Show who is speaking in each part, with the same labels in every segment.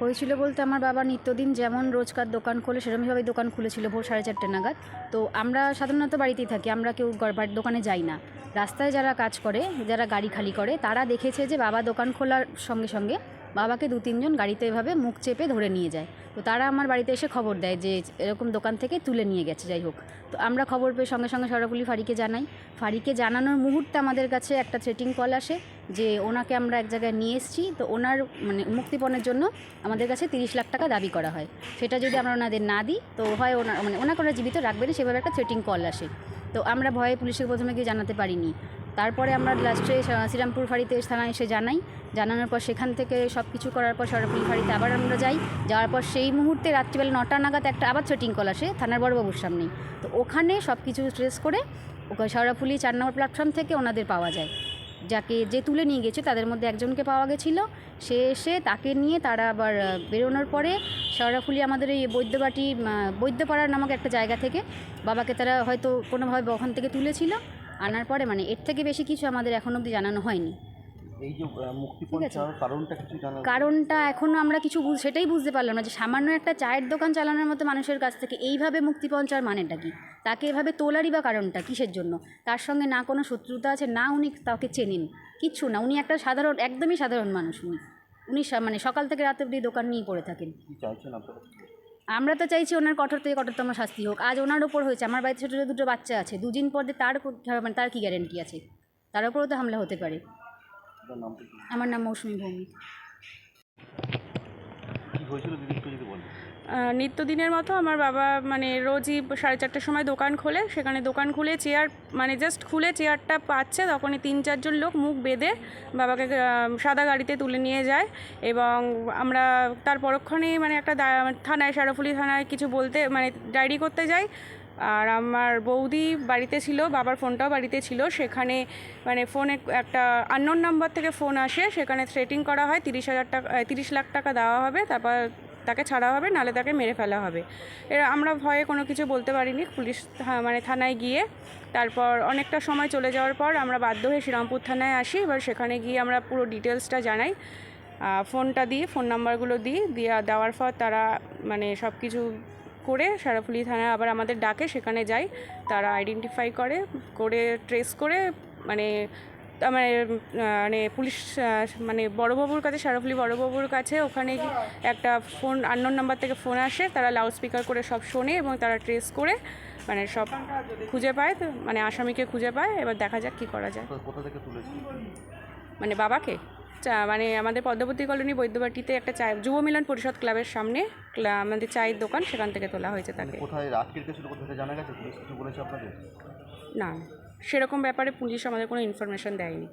Speaker 1: হয়েছিল
Speaker 2: বলতে আমার বাবা নিত্যদিন যেমন রোজকার দোকান খোলে সেরকমভাবে দোকান খুলেছিল ভোর সাড়ে চারটে নাগাদ। তো আমরা সাধারণত বাড়িতেই থাকি, আমরা কেউ দোকানে যাই না। রাস্তায় যারা কাজ করে, যারা গাড়ি খালি করে, তারা দেখেছে যে বাবা দোকান খোলার সঙ্গে সঙ্গে বাবাকে দু তিনজন গাড়িতে এভাবে মুখ চেপে ধরে নিয়ে যায়। তো তারা আমার বাড়িতে এসে খবর দেয় যে এরকম দোকান থেকে তুলে নিয়ে গেছে, যাই হোক। তো আমরা খবর পেয়ে সঙ্গে সঙ্গে সরাফুলি ফাঁড়িকে জানাই। ফাঁড়িকে জানানোর মুহূর্তে আমাদের কাছে একটা থ্রেটিং কল আসে যে ওনাকে আমরা এক জায়গায় নিয়ে এসেছি। তো ওনার মানে মুক্তিপণের জন্য আমাদের কাছে তিরিশ লাখ টাকা দাবি করা হয়। সেটা যদি আমরা ওনাদের না দিই, তো হয় ওনার মানে ওনাকে ওরা জীবিত রাখবে না, সেভাবে একটা থ্রেটিং কল আসে। তো আমরা ভয়ে পুলিশকে প্রথমে গিয়ে জানাতে পারিনি। তারপরে আমরা লাস্টে শ্রীরামপুর ফাঁড়িতে থানায় এসে জানাই। জানানোর পর সেখান থেকে সব কিছু করার পর সরাপুলি ফাঁড়িতে আবার আমরা যাই। যাওয়ার পর সেই মুহূর্তে রাত্রিবেলা নটা নাগাদ একটা আবার থ্রেটিং কল আসে থানার বড়বাবুর সামনেই। তো ওখানে সব কিছু ট্রেস করে শেওড়াফুলি চার নম্বর প্ল্যাটফর্ম থেকে ওনাদের পাওয়া যায়। যাকে যে তুলে নিয়ে গেছে তাদের মধ্যে একজনকে পাওয়া গেছিল। সে এসে তাকে নিয়ে তারা আবার বেরোনোর পরে শেওড়াফুলি আমাদের এই বৈদ্যবাটি আহ, বৈদ্যপাড়ার নামক একটা জায়গা থেকে বাবাকে তারা হয়তো কোনোভাবে ওখান থেকে তুলেছিল। আনার পরে মানে এর থেকে বেশি কিছু আমাদের এখন অবধি জানানো হয়নি।
Speaker 1: এই যে মুক্তিপণ চাওয়ার কারণটা কিছু জানা
Speaker 2: কারণটা এখনও আমরা কিছু সেটাই বুঝতে পারলাম না যে সামান্য একটা চায়ের দোকান চালানোর মতো মানুষের কাছ থেকে এইভাবে মুক্তি চাওয়ার মানেটা কি? তাকে এভাবে তোলারই বা কারণটা কিসের জন্য? তার সঙ্গে না কোনো শত্রুতা আছে না উনি তাকে চেনেন। কিচ্ছু না উনি একটা সাধারণ একদমই সাধারণ মানুষ উনি। উনি মানে সকাল থেকে রাত অবধি দোকান নিয়ে পড়ে থাকেন।
Speaker 1: চাইছেন আপনারা?
Speaker 2: আমরা তো চাইছি ওনার কঠোর থেকে কঠোরতম শাস্তি হোক। আজ ওনার ওপর হয়েছে আমার বাড়িতে ছোটো ছোটো দুটো বাচ্চা আছে। দুদিন পর দিয়ে তার মানে তার কী গ্যারেন্টি আছে? তার উপরেও তো হামলা হতে পারে। আমার নাম মৌসুমী ভৌমিক।
Speaker 3: নিত্যদিনের মতো আমার বাবা মানে রোজই সাড়ে চারটের সময় দোকান খোলে। সেখানে দোকান খুলে চেয়ার মানে জাস্ট খুলে চেয়ারটা পাচ্ছে, তখনই তিন চারজন লোক মুখ বেঁধে বাবাকে সাদা গাড়িতে তুলে নিয়ে যায় এবং আমরা তার পরক্ষণেই মানে একটা থানায়, সারাফুলি থানায় কিছু বলতে মানে ডায়েরি করতে যাই। আর আমার বৌদি বাড়িতে ছিল, বাবার ফোনটাও বাড়িতে ছিল। সেখানে মানে ফোনে একটা আননোন নাম্বার থেকে ফোন আসে। সেখানে থ্রেটিং করা হয়, তিরিশ হাজার টাকা, তিরিশ লাখ টাকা দেওয়া হবে। তারপর তাকে ছাড়া হবে নাহলে তাকে মেরে ফেলা হবে। এরা আমরা ভয়ে কোনো কিছু বলতে পারিনি। পুলিশ মানে থানায় গিয়ে তারপর অনেকটা সময় চলে যাওয়ার পর আমরা বাধ্য হয়ে শ্রীরামপুর থানায় আসি। এবার সেখানে গিয়ে আমরা পুরো ডিটেলসটা জানাই। ফোনটা দিই ফোন নাম্বারগুলো দিই দিয়ে, দেওয়ার পর তারা মানে সব কিছু করে সারাফুলি থানায় আবার আমাদের ডাকে। সেখানে যাই, তারা আইডেন্টিফাই করে করে ট্রেস করে মানে তা মানে মানে পুলিশ মানে বড়বাবুর কাছে সারাফুলি বড়বাবুর কাছে ওখানে একটা ফোন আননোন নাম্বার থেকে ফোন আসে। তারা লাউড স্পিকার করে সব শোনে এবং তারা ট্রেস করে মানে সব খুঁজে পায় তো মানে আসামিকে খুঁজে পায়। এবার দেখা যাক কী করা যায়। মানে বাবাকে? চা মানে আমাদের পদ্মবতী কলোনি বৈদ্যবাটিতে একটা চায় যুব মিলন পরিষদ ক্লাবের সামনে আমাদের চায়ের দোকান সেখান থেকে তোলা হয়েছে তাকে।
Speaker 1: কোথায় আটকের ছিল কোথা থেকে জানা গেছে? পুলিশ কিছু বলেছে আপনাদের?
Speaker 3: না। সেরকম ব্যাপারে পুলিশ আমাদের কোনো ইনফরমেশন দেয়নি।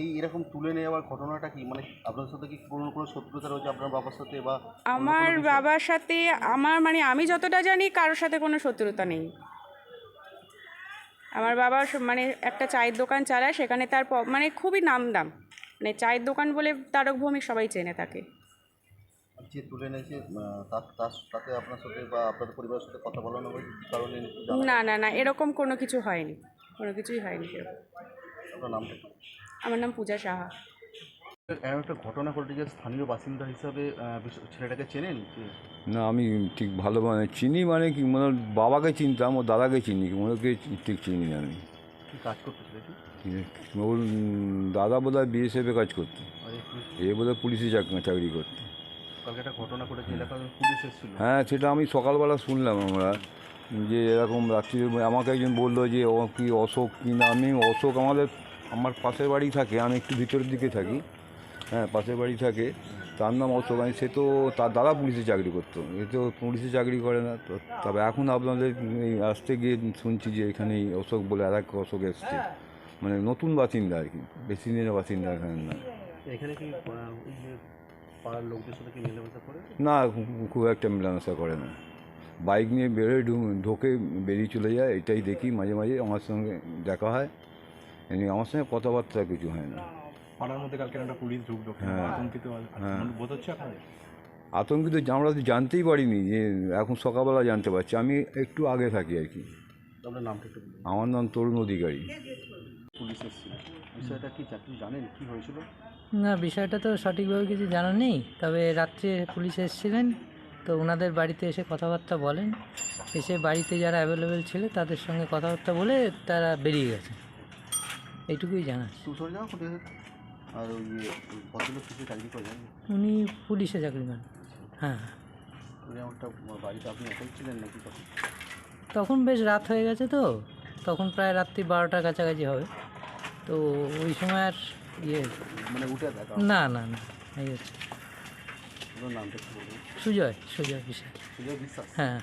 Speaker 1: এই এরকম তুলে নেওয়ার ঘটনাটা কি? মানে আপনার সাথে কি কোনো কোনো শত্রুতা রয়েছে আপনার বাবার সাথে বা
Speaker 3: আমার বাবার সাথে আমার মানে আমি যতটা জানি কারোর সাথে কোনো শত্রুতা নেই। আমার বাবা মানে একটা চায়ের দোকান চালায় সেখানে তার মানে খুবই নাম দাম মানে চায়ের দোকান বলে তারক ভৌমিক সবাই চেনে তাকে।
Speaker 1: যে তুলে নিয়েছে তার আপনার সাথে বা আপনাদের পরিবারের সাথে কথা বলানো হয়েছে কারণে
Speaker 3: না না না এরকম কোনো কিছু হয়নি। কোনো কিছুই হয়নি সেরকম।
Speaker 1: আপনার নামটা? কি?
Speaker 3: আমার নাম পূজা সাহা।
Speaker 1: এমন একটা ঘটনা ঘটে যে স্থানীয় বাসিন্দা হিসাবে আহ, বিশ- ছেলেটাকে চেনেন
Speaker 4: না আমি ঠিক ভালো মানে চিনি মানে কি মানে ওর বাবাকে চিনতাম ওর দাদাকে চিনি ওকে ঠিক চিনি না আমি।
Speaker 1: কি কাজ করতে ছেলেটি?
Speaker 4: ওর উম, দাদা বোধ হয় বিএসএফে কাজ করতো।
Speaker 1: আর এই পুলিশ
Speaker 4: এ বোধ হয় পুলিশে চাক- চাকরি করতো।
Speaker 1: কালকে একটা ঘটনা ঘটেছে এলাকায় পুলিশ এসেছিল।
Speaker 4: হ্যাঁ সেটা আমি সকালবেলা শুনলাম আমরা যে এরকম রাত্রি আমাকে একজন বলল যে ও কি অশোক কি না? আমি অশোক আমাদের আমার পাশের বাড়ি থাকে আমি একটু ভিতরের দিকে থাকি। হ্যাঁ পাশের বাড়ি থাকে তার নাম অশোক। আমি সে তো তার দাদা পুলিশে চাকরি করতো এ তো পুলিশে চাকরি করে না। তো তবে এখন আপনাদের এই আসতে গিয়ে শুনছি যে এখানে অশোক বলে আর এক অশোক এসছে। মানে নতুন বাসিন্দা আর কি বেশি দিনের বাসিন্দা এখানে না।
Speaker 1: এখানে কি পাড়ার লোকদের সাথে কি মেলামেশা করে?
Speaker 4: না খুব একটা মেলামেশা করে না। বাইক নিয়ে বেরোয় ঢু- ঢোকে বেরিয়ে চলে যায় এটাই দেখি মাঝে মাঝে আমার সঙ্গে দেখা হয়। এমনি আমার সঙ্গে কথাবার্তা কিছু হয় না।
Speaker 5: পাড়ার মধ্যে কালকে একটা পুলিশ ঢুকলো
Speaker 4: হ্যাঁ।
Speaker 5: আতঙ্কিত
Speaker 4: হ্যাঁ।
Speaker 5: বোধ হচ্ছে আপনাদের?
Speaker 4: আতঙ্কিত আমরা তো জানতেই পারিনি যে এখন সকালবেলা জানতে পারছি। আমি একটু আগে থাকি আর কি।
Speaker 1: আপনার নামটা একটু
Speaker 4: আমার নাম তরুণ অধিকারী।
Speaker 1: পুলিশ এসেছিল। বিষয়টা কি জানেন? কি হয়েছিল?
Speaker 6: না বিষয়টা তো সঠিকভাবে কিছু জানা নেই। তবে রাত্রে পুলিশ এসেছিলেন তো ওনাদের বাড়িতে এসে কথাবার্তা বলেন। এসে বাড়িতে যারা অ্যাভেলেবেল ছিল তাদের সঙ্গে কথাবার্তা বলে তারা বেরিয়ে গেছে। এইটুকুই জানা?
Speaker 1: আর ওই ভদ্রলোক কিছু চাকরি করেন
Speaker 6: উনি পুলিশে চাকরি করেন। হ্যাঁ।
Speaker 1: একটা বাড়িতে আপনি একাই ছিলেন নাকি তখন?
Speaker 6: তখন বেশ রাত হয়ে গেছে তো। তখন প্রায় রাত্রি বারোটার কাছাকাছি হবে। তো ওই সময় আর ইয়ে।
Speaker 1: মানে উঠে দেখা
Speaker 6: না না না এই হচ্ছে। সুজয় সুজয় বিশ্বাস।
Speaker 1: সুজয় বিশ্বাস?
Speaker 6: হ্যাঁ।